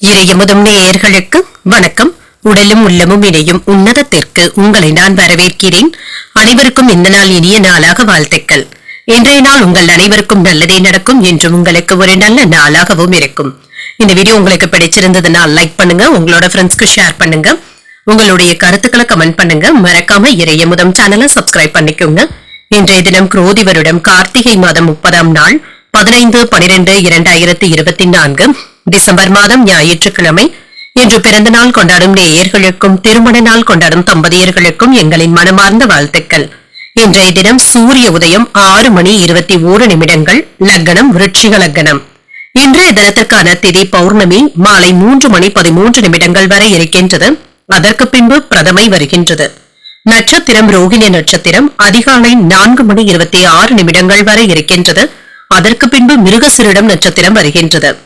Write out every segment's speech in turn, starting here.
இறையமுதும் நேயர்களுக்கு வணக்கம். உடலும் உள்ளமும் இணையும் உன்னதத்திற்கு உங்களை நான் வரவேற்கிறேன். அனைவருக்கும் இந்த நாள் இனிய நாளாக வாழ்த்துக்கள். இன்றைய நாள் உங்கள் அனைவருக்கும் நல்லதே நடக்கும். என்றும் உங்களுக்கு ஒரு நல்ல நாளாகவும் இருக்கும். இந்த வீடியோ உங்களுக்கு பிடிச்சிருந்ததுன்னா லைக் பண்ணுங்க. உங்களோட ஃப்ரெண்ட்ஸ்க்கு ஷேர் பண்ணுங்க. உங்களுடைய கருத்துக்களை கமெண்ட் பண்ணுங்க. மறக்காம இறையமுதம் சேனலை சப்ஸ்கிரைப் பண்ணிக்கோங்க. இன்றைய தினம் குரோதி வருடம் கார்த்திகை மாதம் முப்பதாம் நாள் பதினைந்து பனிரெண்டு இரண்டாயிரத்தி இருபத்தி நான்கு. டிசம்பர் மாதம் ஞாயிற்றுக்கிழமை. இன்று பிறந்த நாள் கொண்டாடும் நேயர்களுக்கும் திருமண நாள் கொண்டாடும் தம்பதியர்களுக்கும் எங்களின் மனமார்ந்த வாழ்த்துக்கள். இன்றைய தினம் சூரிய உதயம் ஆறு மணி இருபத்தி ஓரு நிமிடங்கள் லக்னம் விருட்சிக லக்னம் இன்றைய தினத்திற்கான திதி பௌர்ணமி மாலை மூன்று மணி பதிமூன்று நிமிடங்கள் வரை இருக்கின்றது. அதற்கு பின்பு பிரதமை வருகின்றது. நட்சத்திரம் ரோகிணி நட்சத்திரம் அதிகாலை நான்கு மணி இருபத்தி ஆறு நிமிடங்கள் வரை இருக்கின்றது. அதற்கு பின்பு மிருகசிரிடம் நட்சத்திரம் வருகின்றது.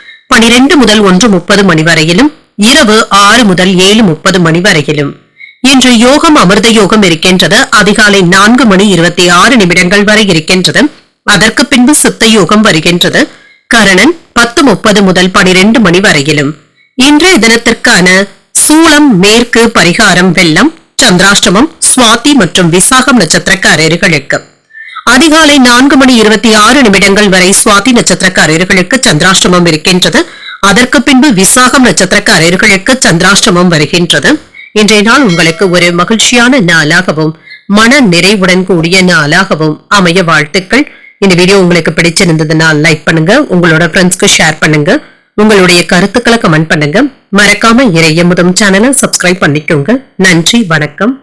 பனிரெண்டு முதல் ஒன்று முப்பது மணி வரையிலும் இரவு ஆறு முதல் ஏழு முப்பது மணி வரையிலும். இன்று யோகம் அமிர்த யோகம் இருக்கின்றது. அதிகாலை நான்கு மணி இருபத்தி ஆறு நிமிடங்கள் வரை இருக்கின்றது. அதற்கு பின்பு சித்த யோகம் வருகின்றது. கரணன் பத்து முப்பது முதல் பனிரெண்டு மணி வரையிலும். இன்றைய தினத்திற்கான சூளம் மேற்கு பரிகாரம் வெள்ளம் சந்திராஷ்டமம் சுவாதி மற்றும் விசாகம் நட்சத்திரக்காரர்களுக்கு. அதிகாலை நான்கு மணி இருபத்தி ஆறு நிமிடங்கள் வரை சுவாதி நட்சத்திரக்காரர்களுக்கு சந்திராஷ்டமம் இருக்கின்றது. அதற்கு பின்பு விசாகம் நட்சத்திரக்காரர்களுக்கு சந்திராஷ்டமம் வருகின்றது. இன்றைய நாள் உங்களுக்கு ஒரு மகிழ்ச்சியான நாளாகவும் மன நிறைவுடன் கூடிய நாளாகவும் அமைய வாழ்த்துக்கள். இந்த வீடியோ உங்களுக்கு பிடிச்சிருந்ததுன்னா லைக் பண்ணுங்க உங்களோட ஃப்ரெண்ட்ஸ்க்கு ஷேர் பண்ணுங்க உங்களுடைய கருத்துக்களை கமெண்ட் பண்ணுங்க. மறக்காம இறைய முதம் சேனலை சப்ஸ்கிரைப் பண்ணிக்கோங்க. நன்றி வணக்கம்.